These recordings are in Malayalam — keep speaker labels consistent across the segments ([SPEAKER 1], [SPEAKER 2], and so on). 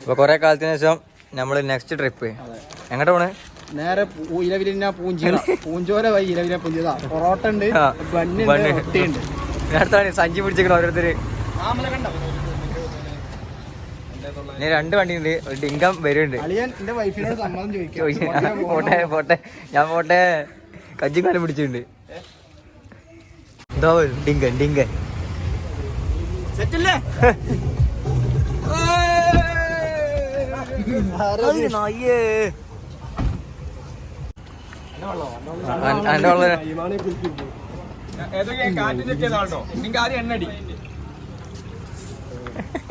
[SPEAKER 1] അപ്പൊ കൊറേ കാലത്തിന് ശേഷം നമ്മൾ നെക്സ്റ്റ് ട്രിപ്പ് എങ്ങോട്ട് പോണ്?
[SPEAKER 2] നേരെ ഇലവിലിന്ന പൂഞ്ചിറ. പൂഞ്ചോര വൈ പൊറോട്ട ഉണ്ട്
[SPEAKER 1] അടുത്താണ് സഞ്ചി പിടിച്ചിരിക്കണ ഓരോരുത്തര്. രണ്ട് വണ്ടി ഉണ്ട്. ഒരു ഡിങ്കം വരുന്നുണ്ട്. പോട്ടെ പോട്ടെ ഞാൻ പോട്ടെ. കജ്ജി കാലം പിടിച്ചിട്ടുണ്ട് എന്തോ ഡിങ്കൻ ഡിങ്കൻ
[SPEAKER 2] സെറ്റല്ലേ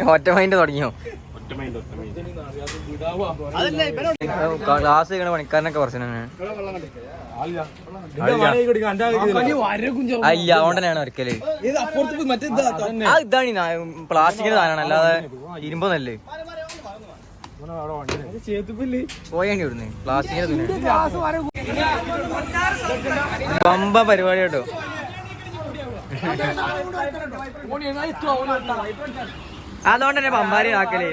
[SPEAKER 1] ഒറ്റ മൈൻഡ് തുടങ്ങിയോ? ക്ലാസ് കഴിക്കണ പണിക്കാരനൊക്കെ പ്രശ്നം അല്ല ആ, ഇല്ല അതുകൊണ്ട് തന്നെയാണ് ഒരിക്കൽ ഇതാണ് പ്ലാസ്റ്റിക്കിന്റെ സാധനമാണ് അല്ലാതെ ഇരുമ്പൊന്നല്ലേ പോയേണ്ടി ഇവിടുന്ന്. പമ്പ പരിപാടി കേട്ടോ. അതുകൊണ്ട് തന്നെ പമ്പാരി ആക്കൽ.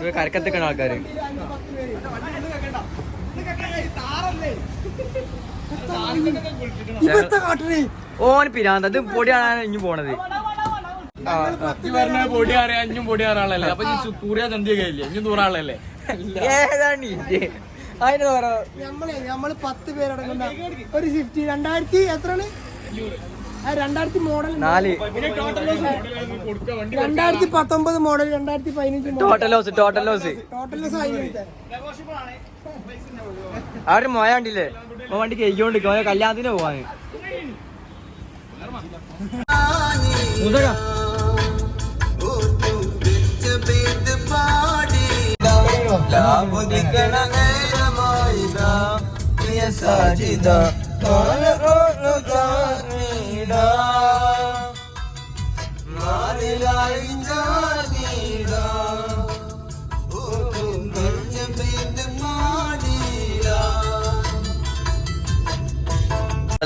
[SPEAKER 1] ഇത് കരക്കത്തിക്കണ ആൾക്കാര്. ഓന് പിരാന്ത്. അത് പൊടിയാണ് ഇനി പോണത്.
[SPEAKER 3] പൊടി അറിയാം അഞ്ഞും പൊടി അറിയാളല്ലേ അപ്പൊ തൂറിയാ ചന്തിയൊക്കെ ഇല്ലേ? ഇഞ്ഞും തൂറാളല്ലേ
[SPEAKER 1] ഏതാണ് അതിന്
[SPEAKER 2] നമ്മളെ നമ്മൾ പത്ത് പേരടങ്ങുന്ന ഒരു ഫിഫ്റ്റി രണ്ടായിരത്തി എത്രയാണ്? ആ രണ്ടായിരത്തി മോഡൽ
[SPEAKER 1] നാല്.
[SPEAKER 2] രണ്ടായിരത്തി പത്തൊമ്പത് മോഡൽ രണ്ടായിരത്തി പതിനഞ്ച് model
[SPEAKER 1] total loss total loss
[SPEAKER 2] total
[SPEAKER 1] loss ഒരു മോയ കണ്ടില്ലേ? വണ്ടി കഴിക്കൊണ്ട് ഓരോ കല്യാണത്തിന്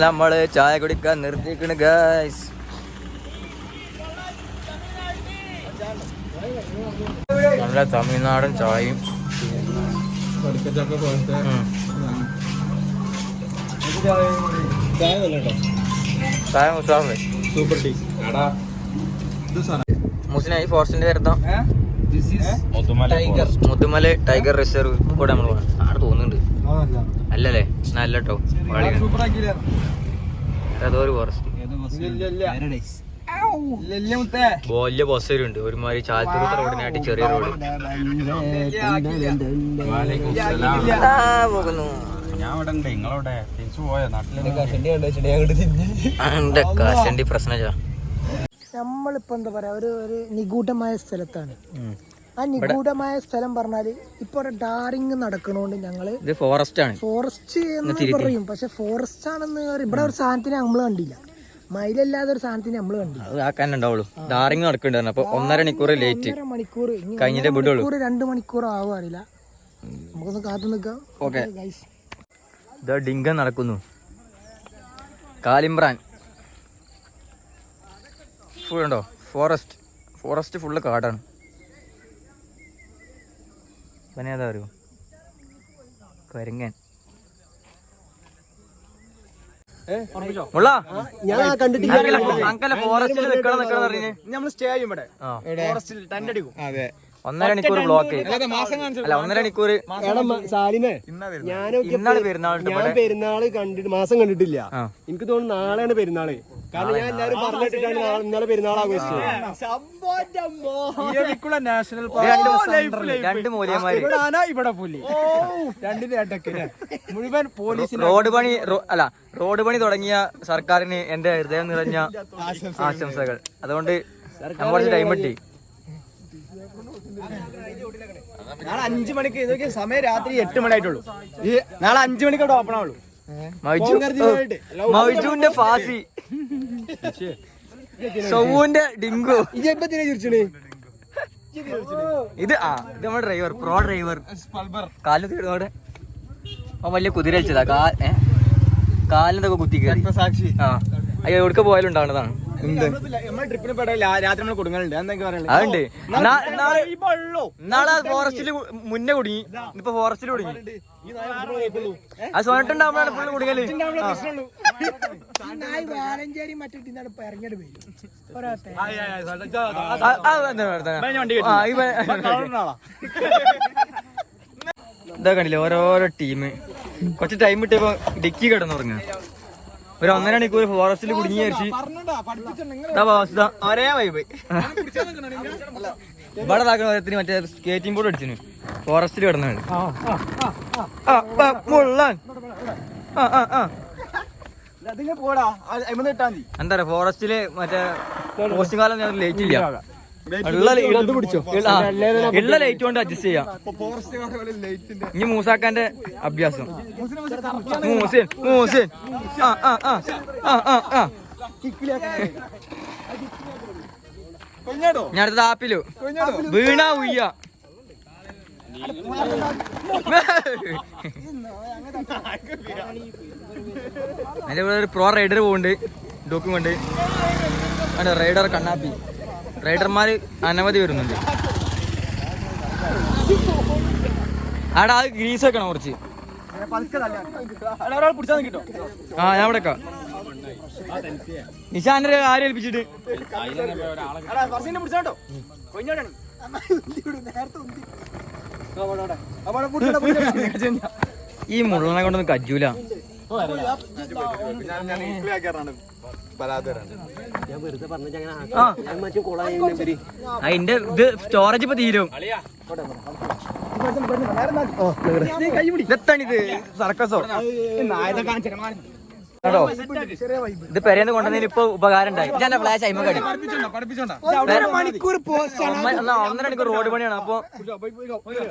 [SPEAKER 1] നമ്മൾ ചായ കുടിക്കാൻ നിർത്തിക്കണ് ഗൈസ് നല്ല തമിഴ്നാടൻ ചായയും ചായ മുസാഫേ
[SPEAKER 3] സൂപ്പർ ടീ. എടാ.
[SPEAKER 1] മുസ്ലിം ഈ ഫോറസ്റ്റിന്റെ തരത്തോ മുതുമല ടൈഗർ റിസർവ് കൂടെ നമ്മൾ ആട് തോന്നുന്നുണ്ട്. അല്ലല്ലേ? നല്ല കേട്ടോ അതോ ഒരു ഫോറസ്റ്റ് വലിയ ബസ് വരുന്നുണ്ട്. ഒരുമാതിരി ചാലത്തൂർ റോഡിനായിട്ട് ചെറിയ റോഡ് പ്രശ്നം
[SPEAKER 2] നമ്മളിപ്പോ എന്താ പറയാ ഒരു ഒരു നിഗൂഢമായ സ്ഥലത്താണ്. ആ നിഗൂഢമായ സ്ഥലം പറഞ്ഞാൽ ഇപ്പൊ ഡാറിങ് നടക്കണോണ്ട് ഞങ്ങൾ
[SPEAKER 1] ഇത് ഫോറസ്റ്റ് ആണ്.
[SPEAKER 2] ഫോറസ്റ്റ് എന്ന് പറയും. പക്ഷെ ഫോറസ്റ്റ് ആണെന്ന്. ഇവിടെ ഒരു സാധനത്തിന് നമ്മൾ കണ്ടില്ല. മയിലല്ലാതെ ഒരു സാധനത്തിന് നമ്മൾ കണ്ടു.
[SPEAKER 1] അത് ഡാറിങ് നടക്കുന്നുണ്ടായിരുന്നു. അപ്പൊ ഒന്നര മണിക്കൂർ ലേറ്റ്
[SPEAKER 2] മണിക്കൂർ.
[SPEAKER 1] കഴിഞ്ഞിട്ടേ വിടുള്ളൂ.
[SPEAKER 2] മണിക്കൂർ രണ്ട് മണിക്കൂർ ആവും അറിയില്ല. നമുക്കൊന്ന് കാത്തു
[SPEAKER 1] ഓക്കെ. ഇതാ ഡിങ്കൻ നടക്കുന്നു. കാലിമ്പ്രാൻ. ഫുൾ ഉണ്ടോ? ഫോറസ്റ്റ് ഫോറസ്റ്റ് ഫുള്ള് കാടാണ്. പിന്നെ ഏതാ അറിയോ? കരിങ്ങൻ. മുള്ള?
[SPEAKER 2] ഞാൻ കണ്ടിട്ടില്ല
[SPEAKER 1] അങ്കല ഫോറസ്റ്റിൽ നിക്കണം നിക്കണം പറഞ്ഞേ
[SPEAKER 2] നമ്മൾ സ്റ്റേ ചെയ്യും ഇവിടെ. ഫോറസ്റ്റിൽ ടെന്റ് അടിക്കും.
[SPEAKER 3] അതെ.
[SPEAKER 1] ഒന്നര മണിക്കൂർ ബ്ലോക്ക് അല്ല ഒന്നര മണിക്കൂർ
[SPEAKER 4] സാലിമേ
[SPEAKER 1] പെരുന്നാൾ
[SPEAKER 4] ഞാൻ പെരുന്നാൾ കണ്ടിട്ട് മാസം കണ്ടിട്ടില്ല. എനിക്ക് തോന്നുന്നു നാളെയാണ് പെരുന്നാൾ. കാരണം ഞാൻ എല്ലാരും പറഞ്ഞിട്ടാണ് ഇന്നലെ പെരുന്നാൾ ആഘോഷിച്ചത്.
[SPEAKER 2] നാഷണൽ
[SPEAKER 1] രണ്ട് രണ്ട് മൂല്യന്മാര്.
[SPEAKER 2] ഇവിടെ പുലി. രണ്ടിന്റെ ഇടയ്ക്ക് മുഴുവൻ പോലീസ്
[SPEAKER 1] റോഡ് പണി അല്ല റോഡ് പണി തുടങ്ങിയ സർക്കാരിന് എന്റെ ഹൃദയം നിറഞ്ഞ ആശംസകൾ. അതുകൊണ്ട് കുറച്ച് ടൈം കിട്ടി.
[SPEAKER 2] നാളെ അഞ്ചു മണിക്ക് സമയം രാത്രി എട്ട് മണി ആയിട്ടുള്ളൂ ഈ നാളെ അഞ്ചു മണിക്ക് അവിടെ ഓപ്പൺ ആവുള്ളൂ.
[SPEAKER 1] മൈജുവിന്റെ ഫാസി. സൗവിന്റെ ഡിങ്കു. ഇത് ആ ഇത് നമ്മുടെ ഡ്രൈവർ പ്രോ ഡ്രൈവർ കാലിന് തീടോടെ അവൻ വലിയ കുതിര അടിച്ചതാ കാ ഏ? കാലിനൊക്കെ കുത്തി
[SPEAKER 2] സാക്ഷി.
[SPEAKER 1] ആ. അയ്യോ എവിടേക്ക് പോയാലും ഉണ്ടാവുന്നതാണ് ഫോറസ്റ്റിൽ
[SPEAKER 4] നമ്മൾ ട്രിപ്പിന് പെടാ രാത്രി നമ്മൾ കൊടുങ്ങലുണ്ട്. എന്തൊക്കെ പറയുന്നത്
[SPEAKER 1] അതുണ്ട്. നാ- നാളെ
[SPEAKER 4] ഈ
[SPEAKER 1] നാളെ ഫോറസ്റ്റിൽ മുന്നേ കുടുങ്ങി. ഇപ്പൊ ഫോറസ്റ്റിൽ കുടുങ്ങി. സോനട്ടുണ്ടാവുമ്പോഴാണ് ഫുള്ള്
[SPEAKER 2] നായ് വാലഞ്ചേരി
[SPEAKER 1] ഇതാ കണ്ടില്ലേ ഓരോരോ ടീം കുറച്ച് ടൈം കിട്ടിയപ്പോ ഡിക്കി കിടന്നുറങ്ങ ഒരു ഒന്നര മണിക്കൂർ ഫോറസ്റ്റിൽ കുടുങ്ങി ഒരേ വൈബ് ഇവിടെ വിധത്തിന് മറ്റേ സ്കേറ്റിംഗ് ബോർഡ് അടിച്ചിന്. ഫോറസ്റ്റിൽ കിടന്നാണ്. ആ, ആ, മുള്ളൻ. ആ ആ ആ.
[SPEAKER 4] അതിങ്ങനെ പോടാ. അയിമന്ന് ഇട്ടാ മതി.
[SPEAKER 1] എന്താ പറയാ ഫോറസ്റ്റിൽ മറ്റേ പോസ്റ്റിംഗ് കാലം ഞാൻ ലേറ്റ് ഇല്ല. ഉള്ള ലൈറ്റ് കൊണ്ട് അഡ്ജസ്റ്റ് ചെയ്യാം. ഇനി മൂസാക്കാന്റെ അഭ്യാസം. മൂസിൻ മൂസിൻ. ആ ആ ആ. ആ ആ ആ. ഞാൻ അടുത്തത് ആപ്പിലു. വീണ ഉയ്യ. അതിന്റെ ഇവിടെ ഒരു പ്രോ റൈഡർ പോകുന്നുണ്ട് ഡോക്യുമെന്റ് ആണ് റൈഡർ കണ്ണാപ്പി. റൈഡർമാര് അനവധി വരുന്നുണ്ട്. ആടാ അത് ഗ്രീസ് വെക്കണം കുറച്ച്
[SPEAKER 4] ഒരാൾ പിടിച്ചാൽ കിട്ടോ
[SPEAKER 2] हाँ,
[SPEAKER 1] ആ ഞാൻ ഇവിടെ നിശാന്റെ ആരെ ഏൽപ്പിച്ചിട്ട്. ഈ മുള്ളനെ കൊണ്ടൊന്നും കജൂല ആ. അതിന്റെ ഇത് സ്റ്റോറേജ് ഇപ്പൊ തീരും. ഇതെത്താണിത്? സർക്കസോ? കേട്ടോ ഇത് പെരേന്ന് കൊണ്ടുവന്നതിന് ഇപ്പൊ ഉപകാരം ഉണ്ടായി ഞാൻ ഫ്ലാഷ് അയിമ കടി
[SPEAKER 2] ഒന്നര മണിക്കൂർ
[SPEAKER 1] റോഡ് പണിയാണ്. അപ്പൊ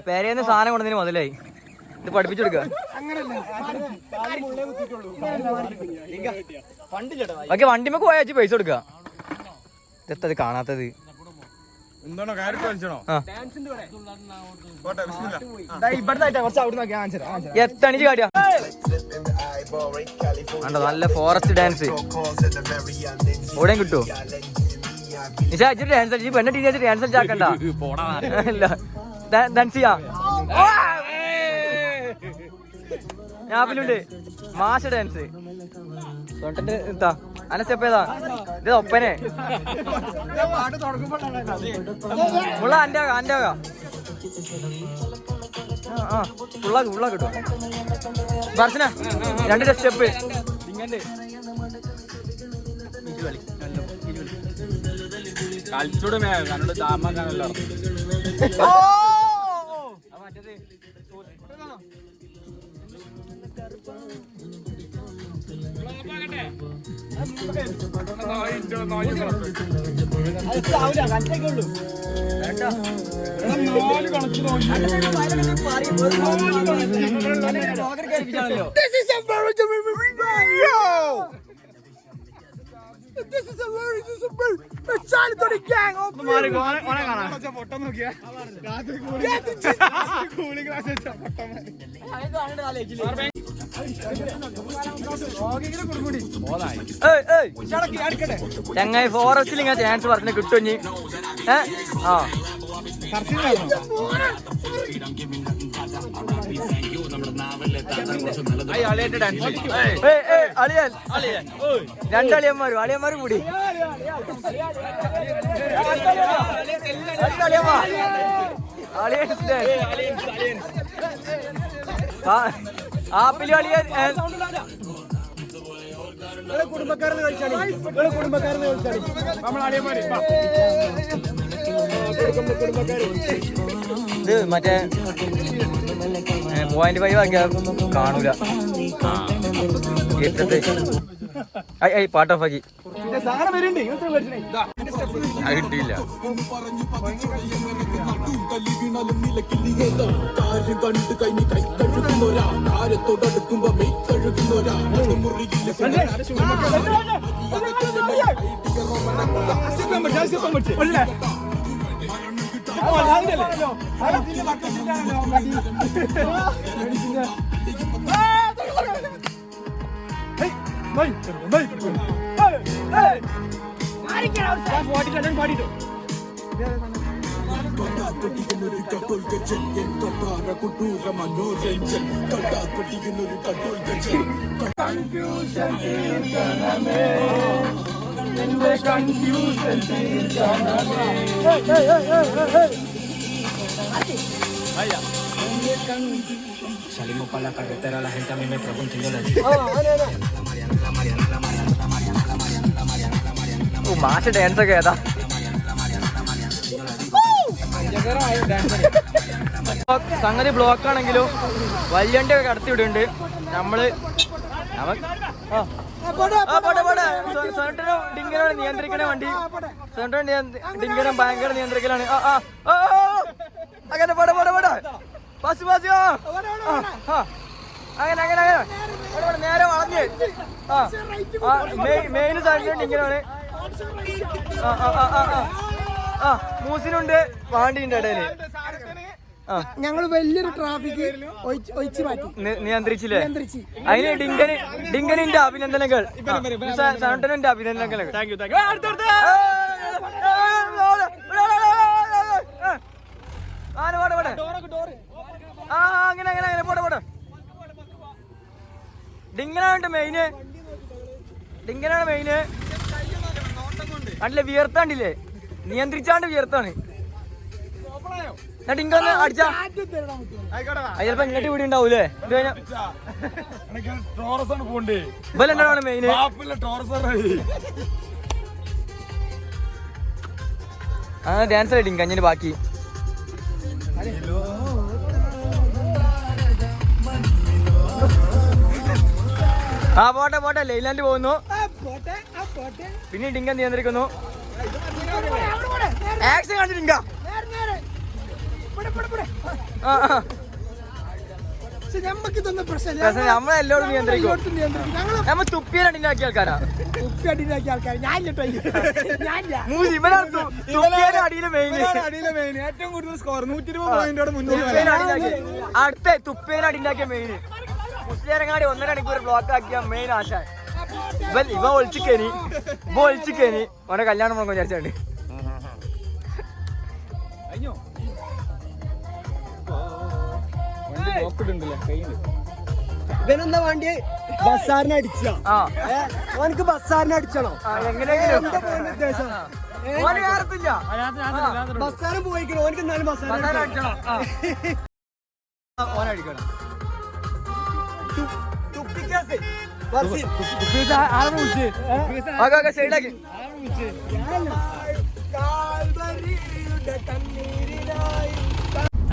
[SPEAKER 1] പെരേന്ന് സാധനം കൊണ്ടുവന്നതിന് മുതലായി. ഇത് പഠിപ്പിച്ചെടുക്ക. ഓക്കെ വണ്ടിമൊക്കെ പോയാ പൈസ കൊടുക്ക. ഇതെത്തത് കാണാത്തത്.
[SPEAKER 3] എന്താണോ കാര്യം
[SPEAKER 1] എത്തണിച്ച് കണ്ടോ നല്ല ഫോറസ്റ്റ് ഡാൻസ് എവിടെയും കിട്ടുമോ നിശാ ഇച്ചിരി ഡാൻസ് കളിച്ച് പെണ്ണ ടീച്ചർ ഡാൻസ് കളിച്ചാക്കണ്ട ഇല്ല ഡാൻസ് ചെയ്യാ. ഞാപ്പിലുണ്ട്. മാഷ ഡാൻസ് തൊട്ടന്റെ എന്താ? അന സ്റ്റെപ്പ് ഏതാ ഇത് ഒപ്പനെ. മുള്ള അന്റെ ആകാ അന്റെ ആകാ. ആ ഉള്ളാക്ക് ഫുള്ളാക്ക് കിട്ടും. ദർശന രണ്ട് സ്റ്റെപ്പ്
[SPEAKER 3] കളിച്ചൂടെ കന്നോട് താമാക്കാനല്ലോ
[SPEAKER 2] This is a very This is a very this is a very Charlie gang.
[SPEAKER 1] ചങ്ങായി ഫോറസ്റ്റിൽ ഇങ്ങനെ ചാൻസ് പറഞ്ഞു കിട്ടും ഇനി ഏ ആ രണ്ടളിയന്മാരും അളിയന്മാരും കൂടി. അളിയൻ ആപ്പിൽ അളിയൻ ഏ,
[SPEAKER 4] കുടുംബക്കാരെന്ന് കളിച്ചാണ് നമ്മൾ അളിയന്മാര്
[SPEAKER 1] ഇത് മറ്റേ പോയിന്റ് ഫൈവ് ആക്കിയാൽ കാണൂല. പാട്ട് ഓഫ് ആക്കി.
[SPEAKER 4] അത് കിട്ടിയില്ല. ഒല്ലേ Confusion in the name
[SPEAKER 1] അത് കിട്ടിയില്ല
[SPEAKER 5] Salimos para la carretera, la gente a mí me pregunta y yo le
[SPEAKER 1] ഓ മാഷ ഡാൻസ് ഒക്കെ ഏതാ സംഗതി ബ്ലോക്ക് ആണെങ്കിലും വല്യണ്ടി ഒക്കെ കടത്തി വിടുന്നുണ്ട് നമ്മൾ നമ്മ- ആ. ആ, പോട്ടെ, പോട്ടെ. സെ- സെനറ്ററും ഡിങ്കനും നിയന്ത്രിക്കണ വണ്ടി. നിയന്ത്ര- ഡിങ്കനും ഭയങ്കര നിയന്ത്രിക്കലാണ്. ആ ആ. ആ. അങ്ങനെ പോട്ടെ പോട്ടെ പോട്ടെ ബസ് ബസ്. അങ്ങനെ അങ്ങനെ അങ്ങനെ. നേരെ വളഞ്ഞ്. ആ. മെയിൻ സെനറ്ററും ഡിങ്കനാണ് ആ ആ ആ ആ മൂസിനുണ്ട് വാണ്ടിന്റെ ഇടയിൽ.
[SPEAKER 2] ഞങ്ങൾ വലിയൊരു ട്രാഫിക് ഒഴിച്ചു മാറ്റി.
[SPEAKER 1] നിയന്ത്രിച്ചില്ലേ?
[SPEAKER 2] നിയന്ത്രിച്ച്.
[SPEAKER 1] അതിന് ഡിങ്കന് ഡിങ്കനിന്റെ അഭിനന്ദനങ്ങൾ. സൗണ്ടനിന്റെ അഭിനന്ദനങ്ങൾ. ആ അങ്ങനെ അങ്ങനെ അങ്ങനെ പോട്ടെ പോട്ടെ. ഡിങ്കനാണ് മെയിന് ഡിങ്കനാണ് മെയിന് കണ്ടില്ലേ വിയർത്താണ്ടില്ലേ? നിയന്ത്രിച്ചാണ്ട് വിയർത്താണ്. ഞാൻ ഡിങ്ക ഒന്ന് അടിച്ചാ അത് ചിലപ്പോ ഇങ്ങോട്ട് വീടി ഉണ്ടാവൂലേ? ഇത് കഴിഞ്ഞാ ഇവലെന്താണ് മെയിന് ആ ഡാൻസ് ആയിട്ട് കഞ്ഞിന് ബാക്കി. ആ പോട്ടെ പോട്ടെ ലൈലാൻഡ് പോകുന്നു.
[SPEAKER 2] പോട്ടെ ആ പോട്ടെ.
[SPEAKER 1] പിന്നെ ഡിങ്ക നിയന്ത്രിക്കുന്നു. ആക്ഷൻ കാണിച്ചു ഡിങ്ക
[SPEAKER 2] നേരെ, നേരെ. ഇവിടെ, ഇവിടെ, ഇവിടെ.
[SPEAKER 1] ആ ആ
[SPEAKER 2] പക്ഷെ ഞമ്മക്ക്
[SPEAKER 1] പ്രശ്നം നമ്മളെല്ലോടും നിയന്ത്രിക്കും. നമ്മ ആൾക്കാരാ.
[SPEAKER 2] ഉപ്പി അടിയിലാക്കിയ ആൾക്കാർ ഞാൻ
[SPEAKER 3] ഏറ്റവും കൂടുതൽ സ്കോർ നൂറ്റി ഇരുപത് പോയിന്റോടെ മുന്നിൽ
[SPEAKER 1] തുപ്പേനെ അടിയിലാക്കി അടുത്ത തുപ്പേനെ അടിയിലാക്കിയ മെയിൻ മുസ്ലിയാരങ്ങാടി ഒന്നര മണിക്കൂർ ബ്ലോക്ക് ആക്കിയ മെയിൻ ആശാൻ. ഇവൻ ഇവ ഒളിച്ചിക്കേനി ഇവ ഒളിച്ചിക്കേനി ഓനെ കല്യാണം മുടങ്ങും വിചാരിച്ചാണ്ട്.
[SPEAKER 4] ഇവനെന്താ വേണ്ടി ബസ്സാറിനെ അടിച്ച.
[SPEAKER 1] ആ.
[SPEAKER 4] ഓനക്ക് ബസ്സാറിനെ അടിച്ചണോ?
[SPEAKER 1] എങ്ങനെയെങ്കിലും
[SPEAKER 4] ഉദ്ദേശം പോയിക്കണോ. ഓനക്ക് എന്നാലും
[SPEAKER 1] അടിച്ചണം ഓനെ അടിക്കണം.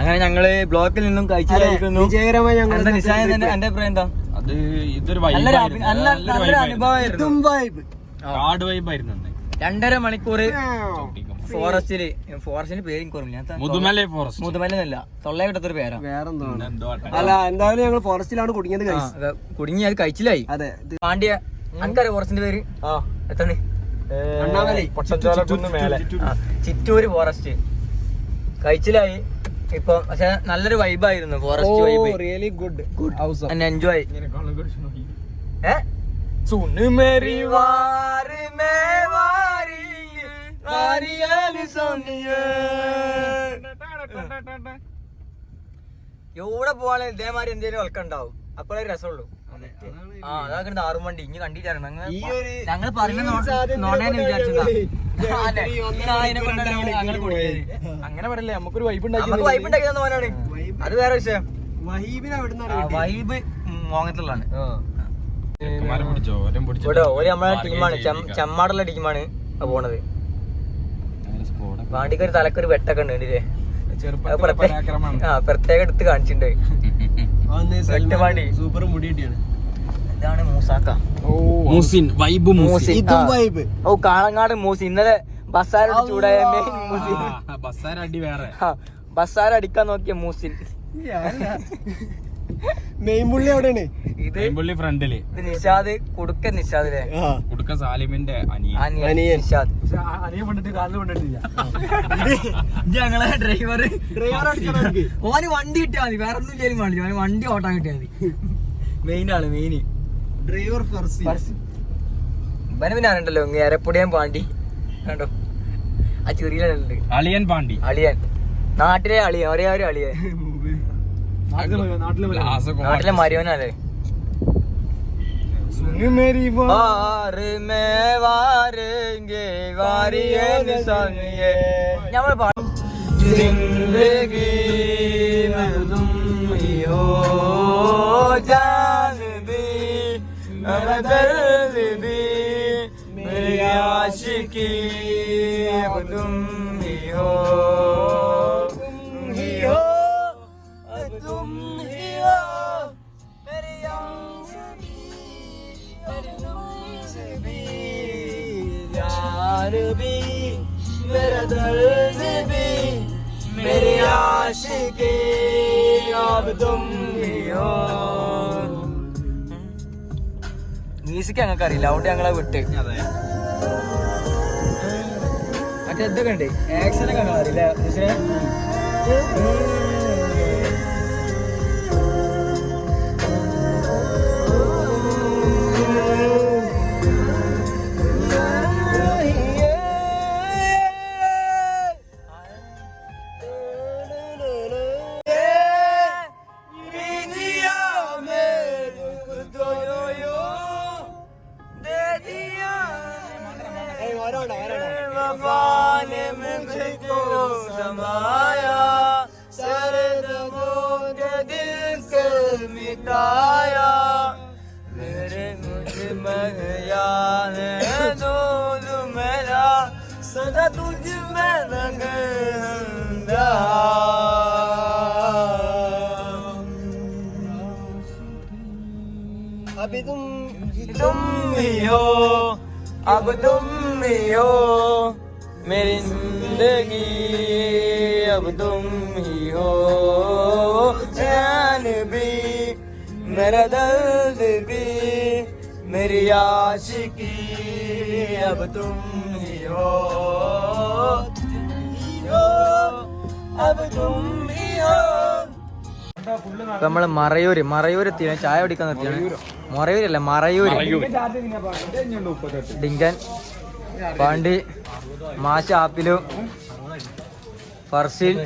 [SPEAKER 1] അങ്ങനെ ഞങ്ങൾ ബ്ലോക്കിൽ നിന്നും കഴിച്ചു
[SPEAKER 4] വിജയകരമായി
[SPEAKER 1] ഞങ്ങളുടെ എന്റെ അഭിപ്രായം എന്താ
[SPEAKER 3] അത് ഇതൊരു കാട് വൈബായിരുന്നു.
[SPEAKER 1] രണ്ടര മണിക്കൂർ ഫോറസ്റ്റിൽ ഫോറസ്റ്റിന് പേര് എനിക്ക് ഓർമ്മയില്ല. മുതുമല ത-
[SPEAKER 3] മുതുമലൈ ഫോറസ്റ്റ്.
[SPEAKER 1] മുതുമലന്നല്ല തൊള്ളയെ കിട്ടത്തൊരു പേരാ.
[SPEAKER 4] വേറെന്തോ അല്ല എന്തായാലും ഞങ്ങൾ ഫോറസ്റ്റിലാണ് കുടുങ്ങിയത്
[SPEAKER 1] കുടുങ്ങി അത് കഴിച്ചില്ലായി
[SPEAKER 4] അതെ.
[SPEAKER 1] പാണ്ഡ്യ അനക്കറിയ ഫോറസ്റ്റിന്റെ പേര്?
[SPEAKER 4] ആ.
[SPEAKER 1] എത്താണ്. ചിറ്റൂര് ഫോറസ്റ്റ്. കഴിച്ചിലായി. ഇപ്പൊ പക്ഷെ നല്ലൊരു വൈബായിരുന്നു forest vibe really good good house enjoy എവിടെ പോവാണെങ്കിൽ ഇതേമാതിരി എന്തെങ്കിലും വൾക്കുണ്ടാവും അപ്പോഴേ രസമുള്ളൂ. ആ അതാ ആറും വണ്ടി. ഇനി കണ്ടിട്ടായിരുന്നു
[SPEAKER 4] ഈ ഒരു
[SPEAKER 1] ഞങ്ങൾ പറയുന്ന നോണേന്ന് വിചാരിച്ചതാ. അങ്ങനെ
[SPEAKER 3] അങ്ങനെ പറയല്ലേ നമുക്കൊരു വൈബ്
[SPEAKER 1] ഉണ്ടാക്കി വൈബ് ഉണ്ടാക്കി തന്ന മോനാണ് അത് വേറെ വിഷയം. വൈബ് ഒരു നമ്മളെ ടീമാണ്. ചെമ്മാടുള്ള ടീമാണ് പോണത്. വാണ്ടിക്ക് ഒരു തലക്കൊരു വെട്ടൊക്കെ ഉണ്ട് കണ്ടില്ലേ? പ്രത്യേക
[SPEAKER 3] പരാക്രമമാണ്.
[SPEAKER 1] ആ പ്രത്യേകം എടുത്ത് കാണിച്ചിട്ടുണ്ട്.
[SPEAKER 4] സൂപ്പർ മുടി കിട്ടിയാണ്.
[SPEAKER 1] ഇതാണ് മൂസാക്ക.
[SPEAKER 3] മൂസിൻ വൈബ്
[SPEAKER 1] മൂസി
[SPEAKER 4] ഇതും വൈബ്.
[SPEAKER 1] ഓ കാളങ്ങാട് മൂസി ഇന്നലെ ബസ്സാരോട് ചൂടായ മെയിൻ മൂസി
[SPEAKER 3] ബസ്സാര അടി വേറെ.
[SPEAKER 1] ബസ്സാര അടിക്കാൻ നോക്കിയ മൂസിൻ.
[SPEAKER 4] മെയിൻ പുള്ളി എവിടെയാണ്?
[SPEAKER 1] ഇത്
[SPEAKER 3] പുള്ളി ഫ്രണ്ടിൽ.
[SPEAKER 1] ഇത് നിഷാദ് കുടുക്ക നിഷാദിലെ.
[SPEAKER 3] കുടുക്ക സാലിമിന്റെ അനിയൻ.
[SPEAKER 1] നിഷാദ്.
[SPEAKER 3] അനിയൻ കൊണ്ടിട്ട് കാലിൽ കൊണ്ടിട്ടില്ല.
[SPEAKER 1] ഞങ്ങളെ ഡ്രൈവർ
[SPEAKER 4] ഡ്രൈവർ.
[SPEAKER 1] ഓന് വണ്ടി കിട്ടിയാൽ മതി. വേറെ ഒന്നും ചെയ്യാൻ വേണ്ടി ഓന് വണ്ടി ഓട്ടാൻ കിട്ടിയാൽ മതി. മെയിൻ ആണ് മെയിൻ
[SPEAKER 4] ഡ്രൈവർ ഫർസി
[SPEAKER 1] ഇവനെ പിന്നെ അറിയണ്ടല്ലോ ഇങ്ങ് എരപ്പൊടിയാൻ പാണ്ടി കണ്ടോ ആ ചെറിയുണ്ട്
[SPEAKER 3] അളിയൻ പാണ്ടി
[SPEAKER 1] അളിയൻ നാട്ടിലെ അളിയൻ ഒരേ ഒരു അളിയൻ നാട്ടിലെ മരിയോനല്ലേ വാർ മേ വാരേംഗെ വാരിയേ നിസാനിയേ ഞമ്മൾ പാടും जिंदगी में तुम ही हो जान भी मेरा दर्द भी मेरी आशिकी अब तुम ही हो तुम ही हो अब तुम ही हो मेरी आशिकी अब तुम भी यार भी मेरा दर्द भी मेरी आशिकी മ്യൂസിക് ഞങ്ങൾക്ക് അറിയില്ല. അതുകൊണ്ട് ഞങ്ങളെ വിട്ട്. മറ്റേ ഇതൊക്കെ ഉണ്ട്. ആക്സിഡന്റ് ഒക്കെ അറിയില്ല. मुझमें है दूध मेरा, सदा तुझ में रंग
[SPEAKER 4] अभी तुम
[SPEAKER 1] तुम ही हो, अब तुम ही हो, मेरी ज़िंदगी, अब तुम ही हो। चैन भी, मेरा दर्द भी मेरी आशिकी अब तुम ही हो अब तुम ही हो നമ്മള് മറയൂര് മറയൂര് എത്തിയ ചായ കുടിക്കാൻ നിർത്തിയാണ് മറയൂരല്ല മറയൂര് ഡിങ്കൻ പാണ്ടി മാഷ ആപ്പിലു ഫർസീൻ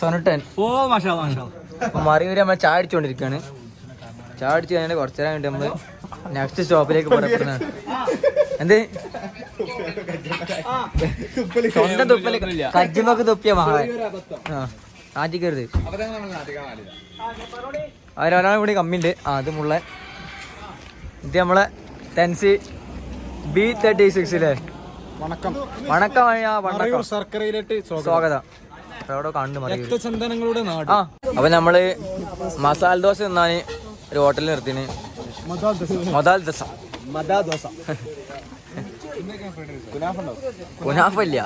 [SPEAKER 1] സൊനട്ടൻ
[SPEAKER 3] ഓ മാഷാ മാഷാ
[SPEAKER 1] അപ്പൊ മറയൂര് നമ്മൾ ചായ അടിച്ചുകൊണ്ടിരിക്കുകയാണ് ചായ അടിച്ച് കഴിഞ്ഞാൽ കുറച്ചു നേരം കഴിഞ്ഞിട്ട് നമ്മൾ നെക്സ്റ്റ് സ്റ്റോപ്പിലേക്ക് പുറപ്പെടുന്നത് എന്ത്? സ്വന്തം തുപ്പൽ കജ്ജുമൊക്കെ തുപ്പിയ മഹാൻ. ആ ആറ്റിക്കരുത് അതിലൊരാളും കൂടി കമ്മിണ്ട് ആ അത് മുള്ള ഇത് നമ്മളെ ടെൻസി ബി തേർട്ടി സിക്സ്
[SPEAKER 4] അല്ലേ
[SPEAKER 1] വണക്കം. വണക്കം സ്വാഗതം. അപ്പൊ അവിടെ
[SPEAKER 4] നാട്.
[SPEAKER 1] ആ അപ്പൊ നമ്മൾ മസാല ദോശ തിന്നാന് ഒരു ഹോട്ടലിൽ നിർത്തിന്. മൊതാൽ ദസ.
[SPEAKER 4] മദാ ദോശ
[SPEAKER 1] കുനാഫല്ല.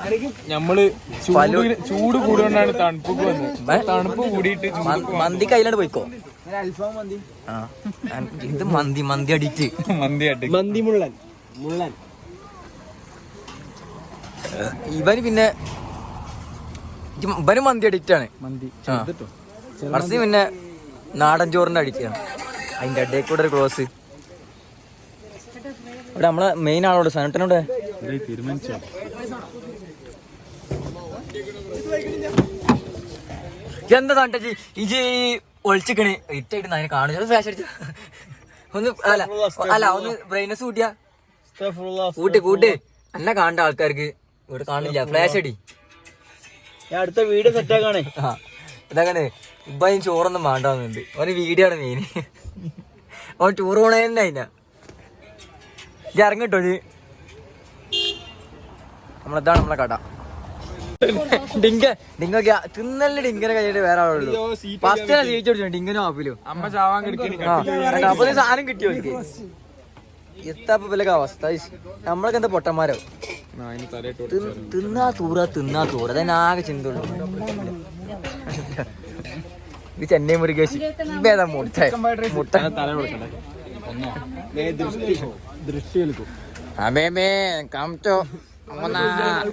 [SPEAKER 3] ഞമ്മൾ
[SPEAKER 1] ഫലു-
[SPEAKER 3] ചൂട് ചൂട് കൂടിയോണ്ടാണ് തണുപ്പ് വന്നത് തണുപ്പ് കൂടിയിട്ട്
[SPEAKER 1] മന്തി കയ്യിലാണ്ട് പോയിക്കോ? ആ. ഇത് മന്തി മന്തി അടിച്ച്.
[SPEAKER 3] മന്തി അടി
[SPEAKER 4] മന്തി മുള്ളൻ. മുള്ളൻ.
[SPEAKER 1] ഇവന് പിന്നെ ഇവന് മന്തി അഡിക്റ്റ് ആണ്
[SPEAKER 4] മന്തി
[SPEAKER 1] പിന്നെ നാടൻ ചോറിന്റെ അഡിക്റ്റാണ് അതിന്റെ ഇടയിൽ കൂടെ ഒരു ക്ലോസ്. ഇവിടെ നമ്മളെ മെയിൻ ആളോട് സനട്ടനോട്. എന്താ സണ്ടജി ഇജ് ഒളിച്ചിക്കണ്. ഇറ്റായിട്ട് അതിനെ കാണുന്നത് ഫ്ലാഷ് അടിച്ച. ഒന്ന് അല്ല അല്ല ഒന്ന് ബ്രെയിനസ് കൂട്ടിയാ കൂട്ടി കൂട്ടി. എന്നെ കാണണ്ട ആൾക്കാർക്ക്. ഇവിടെ കാണില്ല. ഫ്ലാഷ് അടി.
[SPEAKER 4] അടുത്ത വീട് സെറ്റ് ആക്കാണേ.
[SPEAKER 1] ആ ഇതങ്ങനെ. ഇപ്പൊ അതിന് ചോറൊന്നും വേണ്ടാന്നുണ്ട് ഒരു വീഡിയോ ആണ് മെയിൻ ഓൻ ടൂർ പോണേന്നെ അതിനാ. ഇത് ഇറങ്ങിട്ടോ ഇത് നമ്മളെന്താണ് നമ്മളെ കട? ഡിങ്ക ഡിങ്കൊക്കെ തിന്നല്ലേ ഡിങ്കനെ കഴിഞ്ഞിട്ട് വേറെ ആളുള്ളൂ. ഫസ്റ്റ് സീറ്റ് പിടിച്ചു ഡിങ്കനും ആപ്പിലും. അപ്പൊ സാധനം കിട്ടിയോ എത്താപ്പ വിലക്ക് അവസ്ഥ. നമ്മളൊക്കെ എന്താ പൊട്ടന്മാരോ? തിന്ന് തൂറ തിന്നാ തൂറ. അതന്നെ ആകെ ചിന്തയുള്ളൂ ഇത് ചെന്നൈ മുരുകേശി. ഇതേതാ മുട്ട മുട്ട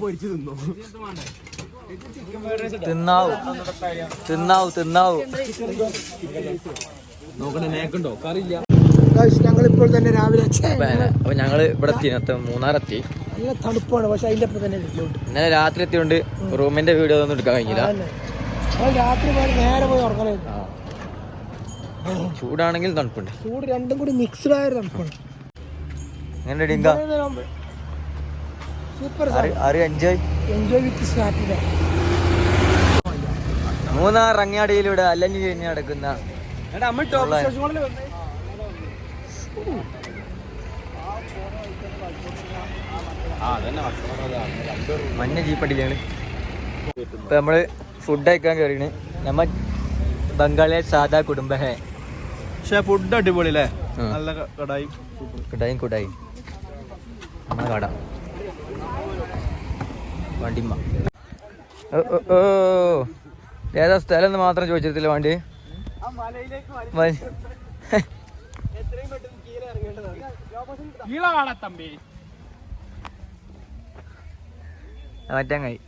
[SPEAKER 4] പൊരിച്ചു തിന്നു.
[SPEAKER 1] തിന്നാവൂ. തിന്നാവൂ തിന്നാവൂ.
[SPEAKER 2] രാവിലെ
[SPEAKER 1] അപ്പൊ ഞങ്ങൾ ഇവിടെ എത്തി. മൂന്നാറെത്തി.
[SPEAKER 2] നല്ല തണുപ്പാണ് പക്ഷെ അതിന്റെ
[SPEAKER 1] ഇന്നലെ രാത്രി എത്തിയോണ്ട് റൂമിന്റെ വീഡിയോ ഒന്നും എടുക്കാൻ കഴിഞ്ഞില്ല.
[SPEAKER 2] രാത്രി പോയി നേരെ പോയി ഉറങ്ങലായിരുന്നു.
[SPEAKER 1] ചൂടാണെങ്കിൽ തണുപ്പുണ്ട്.
[SPEAKER 2] ചൂട് രണ്ടും കൂടി മിക്സ്ഡ് ആയ തണുപ്പുണ്ട്
[SPEAKER 1] എങ്ങനെ ഡിങ്ക?
[SPEAKER 2] സൂപ്പർ
[SPEAKER 1] ആര് എൻജോയ്
[SPEAKER 2] എൻജോയ് വിത്ത് സ്റ്റാർട്ടില്ല
[SPEAKER 1] മൂന്നാർ അങ്ങാടിയിലൂടെ അലഞ്ഞു കഴിഞ്ഞ് നടക്കുന്ന മഞ്ഞ ജീപ്പടിയാണ് ഇപ്പൊ നമ്മൾ ഫുഡ് കഴിക്കാൻ കയറിയാണ് നമ്മ ബംഗാളിലെ സാധാ കുടുംബഹേ
[SPEAKER 4] പക്ഷെ ഫുഡ് അടിപൊളി അല്ലേ. നല്ല കടായി
[SPEAKER 1] കടായും കുടായി. നമ്മളെ കട. വണ്ടിമ്മ. ഓ ഏതാ സ്ഥലം എന്ന് മാത്രം ചോദിച്ചിട്ടില്ല വണ്ടി? മറ്റേ
[SPEAKER 3] തമ്പി.
[SPEAKER 1] മറ്റങ്ങായി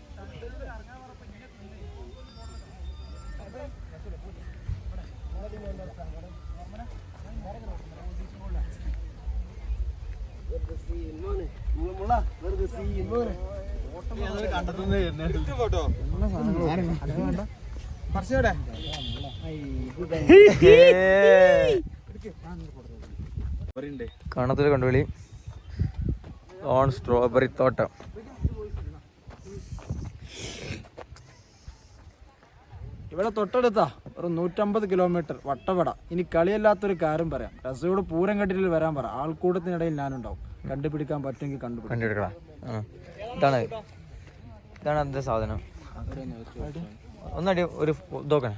[SPEAKER 1] കാണത്തിൽ കണ്ടുപിടി. ഓൺ സ്ട്രോബെറി തോട്ടം.
[SPEAKER 6] ഇവിടെ തൊട്ടടുത്താ ഒരു നൂറ്റമ്പത് കിലോമീറ്റർ വട്ടവട. ഇനി കളിയല്ലാത്തൊരു കാര്യം പറയാം. രസയോട് പൂരം കെട്ടിൽ വരാൻ പറ. ആൾക്കൂട്ടത്തിനിടയിൽ ഞാനുണ്ടാവും. കണ്ടുപിടിക്കാൻ പറ്റുമെങ്കിൽ കണ്ടുപിടിക്കും.
[SPEAKER 1] കണ്ടെടുക്കണം ആ. ഇതാണ്. ഇതാണ് അതിന്റെ സാധനം. ഒന്നടി ഒരു ഇതോക്കണേ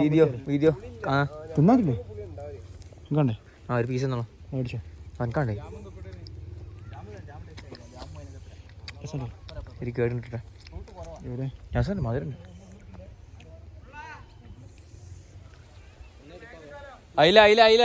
[SPEAKER 1] വീഡിയോ വീഡിയോ. ആ.
[SPEAKER 6] തിന്നാക്കില്ലേ കണ്ടേ
[SPEAKER 1] ആ ഒരു പീസ് എന്നോ
[SPEAKER 6] മേടിച്ചോ.
[SPEAKER 1] അനക്കാണ്ടേ? ശരി കേട്ടിട്ടെ
[SPEAKER 6] എവിടെ?
[SPEAKER 1] ഞാൻ സാർ മധുരം
[SPEAKER 3] അയില അയില അയില.